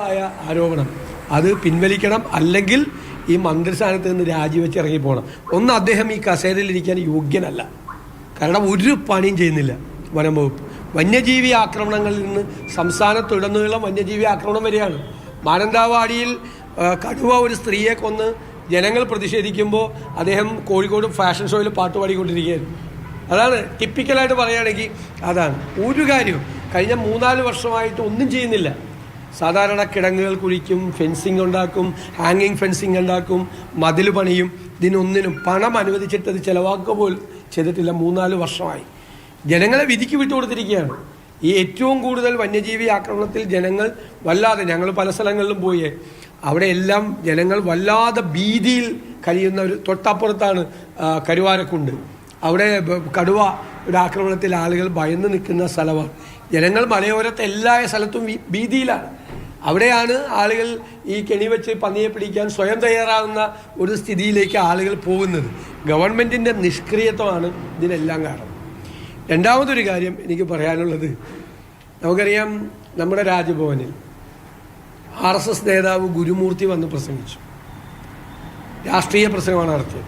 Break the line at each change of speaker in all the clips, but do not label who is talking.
ആയ ആരോപണം. അത് പിൻവലിക്കണം അല്ലെങ്കിൽ ഈ മന്ത്രിസ്ഥാനത്ത് നിന്ന് രാജിവെച്ച് ഇറങ്ങിപ്പോകണം ഒന്ന് അദ്ദേഹം ഈ കസേരയിലിരിക്കാൻ യോഗ്യനല്ല. കാരണം ഒരു പണിയും ചെയ്യുന്നില്ല വനം വകുപ്പ്. വന്യജീവി ആക്രമണങ്ങളിൽ നിന്ന് സംസ്ഥാനത്തുടനീളം വന്യജീവി ആക്രമണം വരികയാണ്. മാനന്തവാടിയിൽ കടുവ ഒരു സ്ത്രീയെ കൊന്ന് ജനങ്ങൾ പ്രതിഷേധിക്കുമ്പോൾ അദ്ദേഹം കോഴിക്കോട് ഫാഷൻ ഷോയിൽ പാട്ട് പാടിക്കൊണ്ടിരിക്കുകയായിരുന്നു. അതാണ് ടിപ്പിക്കലായിട്ട് പറയുകയാണെങ്കിൽ അതാണ്. ഒരു കാര്യം കഴിഞ്ഞ മൂന്നാൽ വർഷമായിട്ട് ഒന്നും ചെയ്യുന്നില്ല. സാധാരണ കിടങ്ങുകൾ കുഴിക്കും ഫെൻസിങ് ഉണ്ടാക്കും ഹാങ്ങിങ് ഫെൻസിങ് ഉണ്ടാക്കും മതിൽ പണിയും. ഇതിനൊന്നിനും പണം അനുവദിച്ചിട്ട് അത് ചിലവാക്കുക പോലും ചെയ്തിട്ടില്ല. മൂന്നാൽ വർഷമായി. ജനങ്ങളെ വിധിക്ക് വിട്ടുകൊടുത്തിരിക്കുകയാണ്. ഈ ഏറ്റവും കൂടുതൽ വന്യജീവി ആക്രമണത്തിൽ ജനങ്ങൾ വല്ലാതെ ഞങ്ങൾ പല സ്ഥലങ്ങളിലും പോയേ. അവിടെ എല്ലാം ജനങ്ങൾ വല്ലാതെ ഭീതിയിൽ കഴിയുന്ന ഒരു തൊട്ടപ്പുറത്താണ് കരുവാരക്കുണ്ട്. അവിടെ കടുവ ഒരു ആക്രമണത്തിൽ ആളുകൾ ഭയന്ന് നിൽക്കുന്ന സ്ഥലമാണ്. ജനങ്ങൾ മലയോരത്തെ എല്ലാ സ്ഥലത്തും ഭീതിയിലാണ്. അവിടെയാണ് ആളുകൾ ഈ കെണി വെച്ച് പന്നിയെ പിടിക്കാൻ സ്വയം തയ്യാറാകുന്ന ഒരു സ്ഥിതിയിലേക്ക് ആളുകൾ പോകുന്നത്. ഗവൺമെന്റിന്റെ നിഷ്ക്രിയത്വമാണ് ഇതിനെല്ലാം കാരണം. രണ്ടാമതൊരു കാര്യം എനിക്ക് പറയാനുള്ളത്. നമുക്കറിയാം നമ്മുടെ രാജ്ഭവനിൽ ആർ എസ് എസ് നേതാവ് ഗുരുമൂർത്തി വന്ന് പ്രസംഗിച്ചു. രാഷ്ട്രീയ പ്രസംഗമാണ് നടത്തിയത്.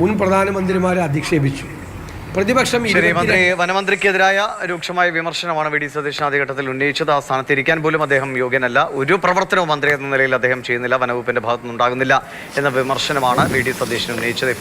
മുൻ പ്രധാനമന്ത്രിമാരെ അധിക്ഷേപിച്ചു. പ്രതിപക്ഷം
ശരി മന്ത്രി വനമന്ത്രിക്കെതിരായ രൂക്ഷമായ വിമർശനമാണ് വി ഡി സതീശൻ ആദ്യഘട്ടത്തിൽ ഉന്നയിച്ചത്. ആ സ്ഥാനത്തിരിക്കാൻ പോലും അദ്ദേഹം യോഗ്യനല്ല. ഒരു പ്രവർത്തനവും മന്ത്രി എന്ന നിലയിൽ അദ്ദേഹം ചെയ്യുന്നില്ല. വനവകുപ്പിന്റെ ഭാഗത്തുനിന്നുണ്ടാകുന്നില്ല എന്ന വിമർശനമാണ് വി ഡി സതീശൻ ഉന്നയിച്ചത്. ഇപ്പോൾ